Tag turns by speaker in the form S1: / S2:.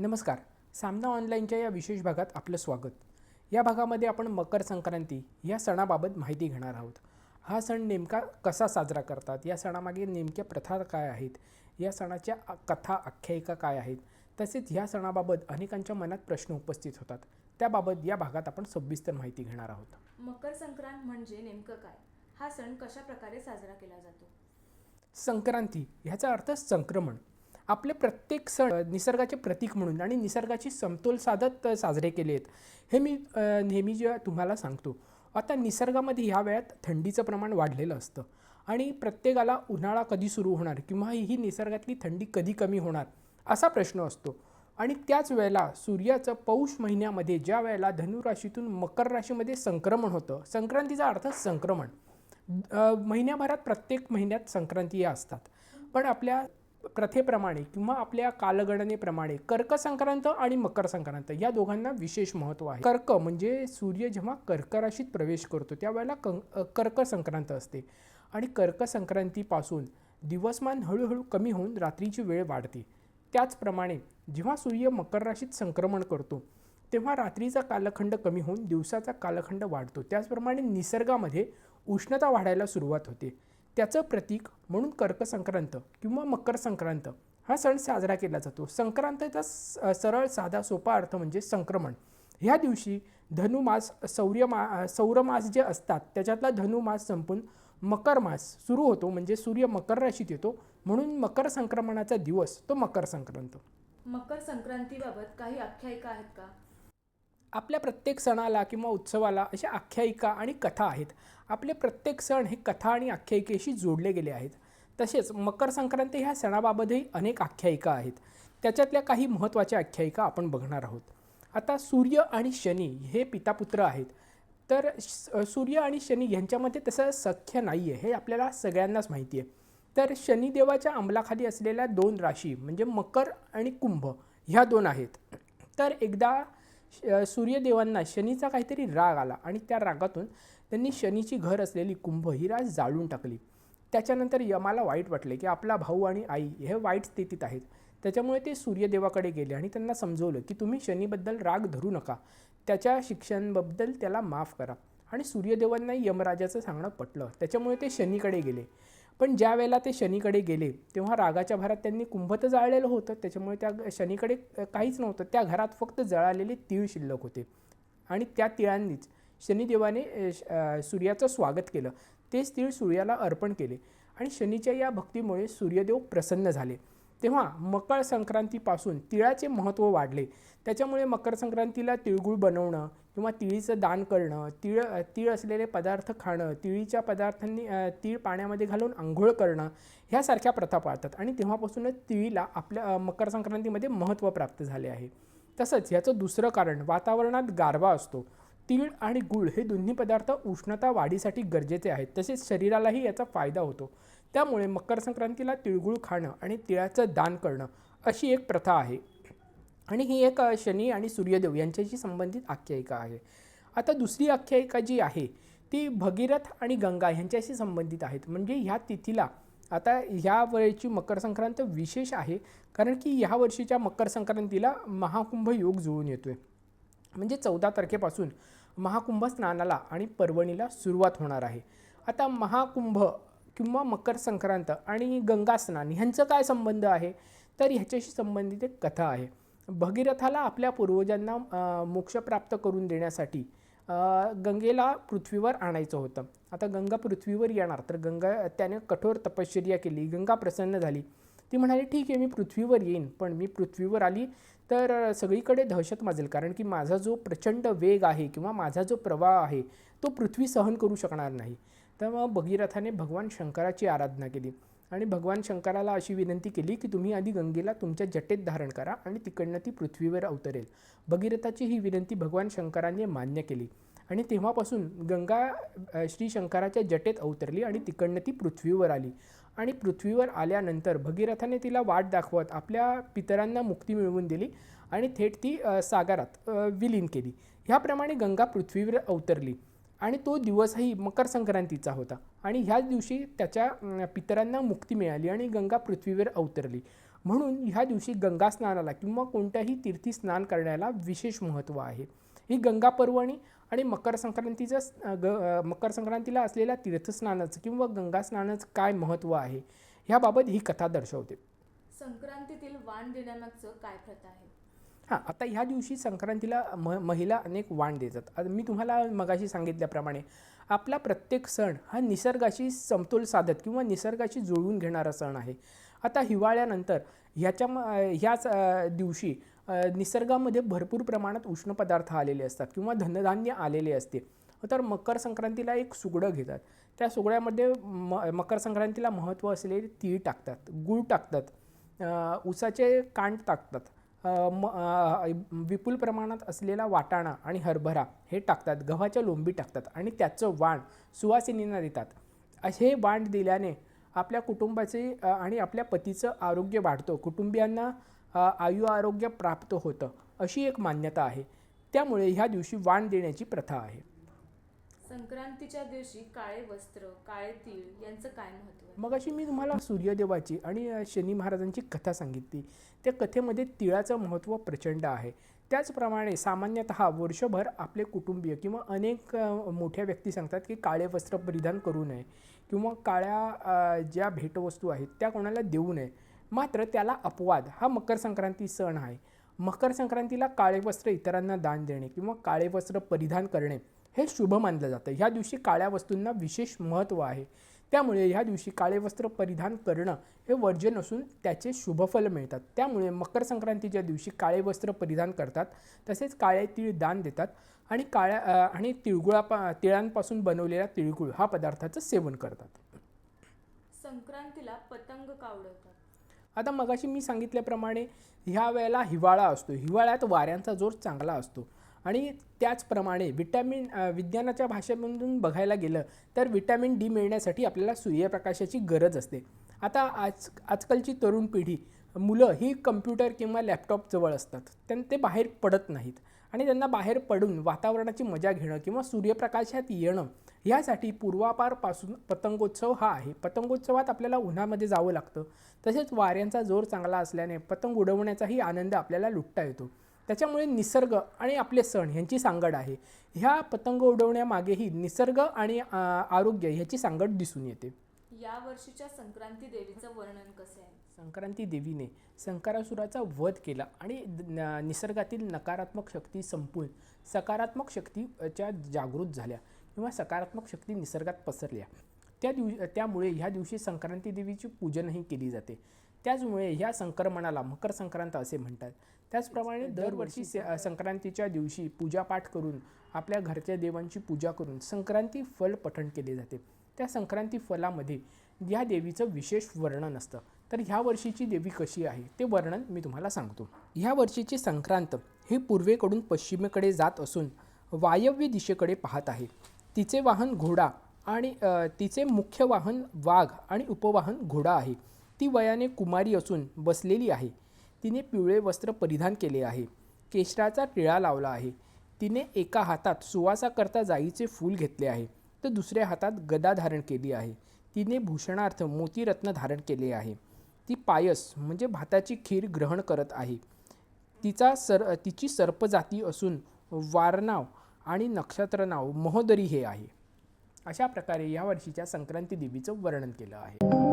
S1: नमस्कार. सामना ऑनलाईनच्या या विशेष भागात आपलं स्वागत. या भागामध्ये आपण मकर संक्रांती या सणाबाबत माहिती घेणार आहोत. हा सण नेमका कसा साजरा करतात? या सणामागे नेमक्या प्रथा काय आहेत? या सणाच्या कथा आख्यायिका काय आहेत? तसेच ह्या सणाबाबत अनेकांच्या मनात प्रश्न उपस्थित होतात. त्याबाबत या भागात आपण सविस्तर माहिती घेणार आहोत.
S2: मकर संक्रांत म्हणजे नेमकं काय? हा सण कशा प्रकारे साजरा केला जातो?
S1: संक्रांती ह्याचा अर्थ संक्रमण. आपले प्रत्येक सण निसर्गाचे प्रतीक म्हणून आणि निसर्गाची समतोल साधत साजरे केले आहेत. हे मी नेहमी जे तुम्हाला सांगतो आता निसर्गामध्ये ह्या वेळात थंडीचं प्रमाण वाढलेलं असतं. आणि प्रत्येकाला उन्हाळा कधी सुरू होणार किंवा ही निसर्गातली थंडी कधी कमी होणार असा प्रश्न असतो. आणि त्याच वेळेला सूर्याचं पौष महिन्यामध्ये ज्या वेळेला धनुराशीतून मकर राशीमध्ये संक्रमण होतं संक्रांतीचा अर्थ संक्रमण. महिन्याभरात प्रत्येक महिन्यात संक्रांती या असतात. पण आपल्या प्रथेप्रमाणे किंवा आपल्या कालगणनेप्रमाणे कर्क संक्रांत आणि मकर संक्रांत या दोघांना विशेष महत्त्व आहे. कर्क म्हणजे सूर्य जेव्हा कर्क राशीत प्रवेश करतो त्यावेळेला कं कर्क संक्रांत असते. आणि कर्क संक्रांतीपासून दिवसमान हळूहळू कमी होऊन रात्रीची वेळ वाढते. त्याचप्रमाणे जेव्हा सूर्य मकर राशीत संक्रमण करतो तेव्हा रात्रीचा कालखंड कमी होऊन दिवसाचा कालखंड वाढतो. त्याचप्रमाणे निसर्गामध्ये उष्णता वाढायला सुरुवात होते. त्याचं प्रतीक म्हणून कर्क संक्रांत किंवा मकर संक्रांत हा सण साजरा केला जातो. संक्रांतीचा सरळ साधा सोपा अर्थ म्हणजे संक्रमण. ह्या दिवशी धनुमास सौर्यमा सौरमास जे असतात त्याच्यातला धनुमास संपून मकर मास सुरू होतो. म्हणजे सूर्य मकर राशीत येतो. म्हणून मकर संक्रमणाचा दिवस तो मकर संक्रांत
S2: मकर संक्रांतीबाबत काही आख्यायिका आहेत का?
S1: आपल्या प्रत्येक सणाला किंवा उत्सवाला अशा आख्यायिका आणि कथा आहेत. आपले प्रत्येक सण हे कथा आणि आख्यायिकेशी जोडले गेले आहेत. तसेच मकर संक्रांती ह्या सणाबाबतही अनेक आख्यायिका आहेत. त्याच्यातल्या काही महत्त्वाच्या आख्यायिका आपण बघणार आहोत. आता सूर्य आणि शनी हे पितापुत्र आहेत. तर सूर्य आणि शनी यांच्यामध्ये तसं सख्य नाही आहे हे आपल्याला सगळ्यांनाच माहिती आहे. तर शनिदेवाच्या अंमलाखाली असलेल्या दोन राशी म्हणजे मकर आणि कुंभ ह्या दोन आहेत. तर एकदा सूर्यदेवांना शनीचा काहीतरी राग आला आणि त्या रागातून त्यांनी शनीची घर असलेली कुंभ ही राज जाळून टाकली. त्याच्यानंतर यमाला वाईट वाटले की आपला भाऊ आणि आई हे वाईट स्थितीत आहेत. त्याच्यामुळे ते सूर्यदेवाकडे गेले आणि त्यांना समजवलं की तुम्ही शनीबद्दल राग धरू नका. त्याच्या शिक्षणाबद्दल त्याला माफ करा. आणि सूर्यदेवांना यमराजाचं सांगणं पटलं. त्याच्यामुळे ते शनीकडे गेले. पण ज्या वेळेला ते शनीकडे गेले तेव्हा रागाच्या भरात त्यांनी कुंभ तर जाळलेलं होतं. त्याच्यामुळे त्या शनीकडे काहीच नव्हतं. त्या घरात फक्त जळालेले तीळ शिल्लक होते. आणि त्या तिळांनीच शनिदेवाने श- सूर्याचं स्वागत केलं. तेच तीळ सूर्याला अर्पण केले. आणि शनीच्या या भक्तीमुळे सूर्यदेव प्रसन्न झाले. तेव्हा मकर संक्रांतीपासून तिळाचे महत्त्व वाढले. त्याच्यामुळे मकर संक्रांतीला तिळगुळ बनवणं किंवा तिळीचं दान करणं तिळ तीळ असलेले पदार्थ खाणं तिळीच्या पदार्थांनी तीळ पाण्यामध्ये घालून आंघोळ करणं ह्यासारख्या प्रथा पाळतात. आणि तेव्हापासूनच तिळीला आपल्या मकर संक्रांतीमध्ये महत्त्व प्राप्त झाले आहे. तसंच ह्याचं दुसरं कारण वातावरणात गारवा असतो. तीळ आणि गुळ हे दोन्ही पदार्थ उष्णता वाढीसाठी गरजेचे आहेत. तसेच शरीरालाही याचा फायदा होतो. त्यामुळे मकर संक्रांतीला तिळगुळ खाणं आणि तिळाचं दान करणं अशी एक प्रथा आहे. आणि ही एक शनी आणि सूर्यदेव यांच्याशी संबंधित आख्यायिका आहे. आता दुसरी आख्यायिका जी आहे ती भगीरथ आणि गंगा ह्यांच्याशी संबंधित आहेत. म्हणजे ह्या तिथीला आता ह्या वेळेची मकर संक्रांत विशेष आहे कारण की ह्या वर्षीच्या मकर संक्रांतीला महाकुंभ योग जुळून येतोय. म्हणजे चौदा तारखेपासून महाकुंभ स्नानाला आणि पर्वणीला सुरुवात होणार आहे. आता महाकुंभ किंवा मकर संक्रांत आणि गंगास्नान ह्यांचं काय संबंध आहे? तर ह्याच्याशी संबंधित एक कथा आहे. भगीरथाला आपल्या पूर्वजांना मोक्ष प्राप्त करून देण्यासाठी गंगेला पृथ्वीवर आणायचं होतं. आता गंगा पृथ्वीवर येणार तर गंगा त्याने कठोर तपश्चर्या केली गंगा प्रसन्न झाली. ती म्हणाली ठीक आहे मी पृथ्वीवर येईन पण मी पृथ्वीवर आली तर सगळीकडे दहशत माजेल कारण की माझा जो प्रचंड वेग आहे किंवा माझा जो प्रवाह आहे तो पृथ्वी सहन करू शकणार नाही. तर मग भगीरथाने भगवान शंकराची आराधना केली. आणि भगवान शंकराला अशी विनंती केली की तुम्ही आधी गंगेला तुमच्या जटेत धारण करा आणि तिकडनं ती पृथ्वीवर अवतरेल. भगीरथाची ही विनंती भगवान शंकराने मान्य केली. आणि तेव्हापासून गंगा श्री शंकराच्या जटेत अवतरली आणि तिकडनं ती पृथ्वीवर आली. आणि पृथ्वीवर आल्यानंतर भगीरथाने तिला वाट दाखवत आपल्या पितरांना मुक्ती मिळवून दिली आणि थेट ती सागरात विलीन केली. ह्याप्रमाणे गंगा पृथ्वीवर अवतरली. आणि तो दिवसही मकर संक्रांतीचा होता. आणि ह्याच दिवशी त्याच्या पितरांना मुक्ती मिळाली आणि गंगा पृथ्वीवर अवतरली. म्हणून ह्या दिवशी गंगा स्नानाला किंवा कोणत्याही तीर्थी स्नान करण्याला विशेष महत्त्व आहे. ही गंगा पर्वणी आणि मकर संक्रांतीचं ग मकर संक्रांतीला असलेल्या तीर्थस्नानाचं किंवा गंगा स्नानाचं काय महत्त्व आहे? ह्याबाबत ही कथा दर्शवते.
S2: संक्रांतीतील वाण देण्यामागचं काय प्रथा आहे?
S1: हां आता ह्या दिवशी संक्रांतीला म महिला अनेक वाण देतात. मी तुम्हाला मगाशी सांगितल्याप्रमाणे आपला प्रत्येक सण हा निसर्गाशी समतोल साधत किंवा निसर्गाशी जुळवून घेणारा सण आहे. आता हिवाळ्यानंतर ह्याच्या म ह्याच दिवशी निसर्गामध्ये भरपूर प्रमाणात उष्ण पदार्थ आलेले असतात किंवा धनधान्य आलेले असते. तर मकर संक्रांतीला एक सुगडं घेतात. त्या सुगड्यामध्ये म मकर संक्रांतीला महत्त्व असलेले तीळ टाकतात गूळ टाकतात उसाचे कांड टाकतात. म विपुल प्रमाणात असलेला वाटाणा आणि हरभरा हे टाकतात. गव्हाच्या लोंबी टाकतात आणि त्याचं वाण सुवासिनींना देतात. असे वाण दिल्याने आपल्या कुटुंबाचे आणि आपल्या पतीचं आरोग्य वाढतं. कुटुंबियांना आयु आरोग्य प्राप्त होतं अशी एक मान्यता आहे. त्यामुळे ह्या दिवशी वाण देण्याची प्रथा आहे.
S2: संक्रांतीच्या दिवशी काळे वस्त्र काळे तीळ यांचं काय महत्त्व आहे?
S1: मग अशी मी तुम्हाला सूर्यदेवाची आणि शनी महाराजांची कथा सांगितली. त्या कथेमध्ये तिळाचं महत्त्व प्रचंड आहे. त्याचप्रमाणे सामान्यतः वर्षभर आपले कुटुंबीय किंवा अनेक मोठ्या व्यक्ती सांगतात की काळे वस्त्र परिधान करू नये किंवा काळ्या ज्या भेटवस्तू आहेत त्या कोणाला देऊ नये. मात्र त्याला अपवाद हा मकर संक्रांती सण आहे. मकर संक्रांतीला काळे वस्त्र इतरांना दान देणे किंवा काळे वस्त्र परिधान करणे हे शुभ मानलं जातं. ह्या दिवशी काळ्या वस्तूंना विशेष महत्त्व आहे. त्यामुळे ह्या दिवशी काळे वस्त्र परिधान करणं हे वर्ज्य नसून त्याचे शुभफल मिळतात. त्यामुळे मकर संक्रांतीच्या दिवशी काळे वस्त्र परिधान करतात. तसेच काळे तीळ दान देतात आणि काळ्या आणि तिळगुळापा तिळांपासून बनवलेला तिळगुळ हा पदार्थाचं सेवन करतात.
S2: संक्रांतीला पतंग का उडवतात
S1: आता मगाशी मी सांगितल्याप्रमाणे ह्या वेळेला हिवाळा असतो. हिवाळ्यात वाऱ्यांचा जोर चांगला असतो. आणि त्याचप्रमाणे विटॅमिन विज्ञानाच्या भाषेमधून बघायला गेलं तर विटॅमिन डी मिळण्यासाठी आपल्याला सूर्यप्रकाशाची गरज असते. आता आज आजकालची तरुण पिढी मुलं ही कम्प्युटर किंवा लॅपटॉप जवळ असतात. त्यां ते बाहेर पडत नाहीत. आणि त्यांना बाहेर पडून वातावरणाची मजा घेणं किंवा सूर्यप्रकाशात येणं ह्यासाठी पूर्वापारपासून पतंगोत्सव हा आहे. पतंगोत्सवात आपल्याला उन्हामध्ये जावं लागतं. तसेच वाऱ्यांचा जोर चांगला असल्याने पतंग उडवण्याचाही आनंद आपल्याला लुटता येतो. त्याच्यामुळे निसर्ग आणि आपले सण ह्यांची सांगड आहे. ह्या पतंग उडवण्यामागेही निसर्ग आणि आरोग्य ह्याची सांगड दिसून येते.
S2: या वर्षीच्या संक्रांती देवीचं वर्णन कसे आहे?
S1: संक्रांती देवीने संकारासुराचा वध केला आणि निसर्गातील नकारात्मक शक्ती संपून सकारात्मक शक्तीच्या जागृत झाल्या किंवा सकारात्मक शक्ती निसर्गात पसरल्या. त्या दिव त्यामुळे ह्या दिवशी संक्रांती देवीची पूजनही केली जाते. त्याचमुळे ह्या संक्रमणाला मकर संक्रांत असे म्हणतात. त्याचप्रमाणे दरवर्षी से- संक्रांतीच्या दिवशी पूजापाठ करून आपल्या घरच्या देवांची पूजा करून संक्रांती फल पठण केले जाते. त्या संक्रांती फलामध्ये या देवीचं विशेष वर्णन असतं. तर ह्या वर्षीची देवी कशी आहे? ते वर्णन मी तुम्हाला सांगतो. ह्या वर्षीची संक्रांत ही पूर्वेकडून पश्चिमेकडे जात असून वायव्य दिशेकडे पाहत आहे. तिचे वाहन घोडा आणि तिचे मुख्य वाहन वाघ आणि उपवाहन घोडा आहे. ती वयाने कुमारी असून बसलेली आहे. तिने पिवळे वस्त्र परिधान केले आहे. केशराचा टिळा लावला आहे. तिने एका हातात सुवासाकरता जाईचे फूल घेतले आहे. तर दुसऱ्या हातात गदा धारण केली आहे. तिने भूषणार्थ मोतीरत्न धारण केले आहे. ती पायस म्हणजे भाताची खीर ग्रहण करत आहे. तिचा सर तिची सर्पजाती असून वारनाव आणि नक्षत्र नाव महोदरी हे आहे. अशा प्रकारे या वर्षीच्या संक्रांती देवीचं वर्णन केलं आहे.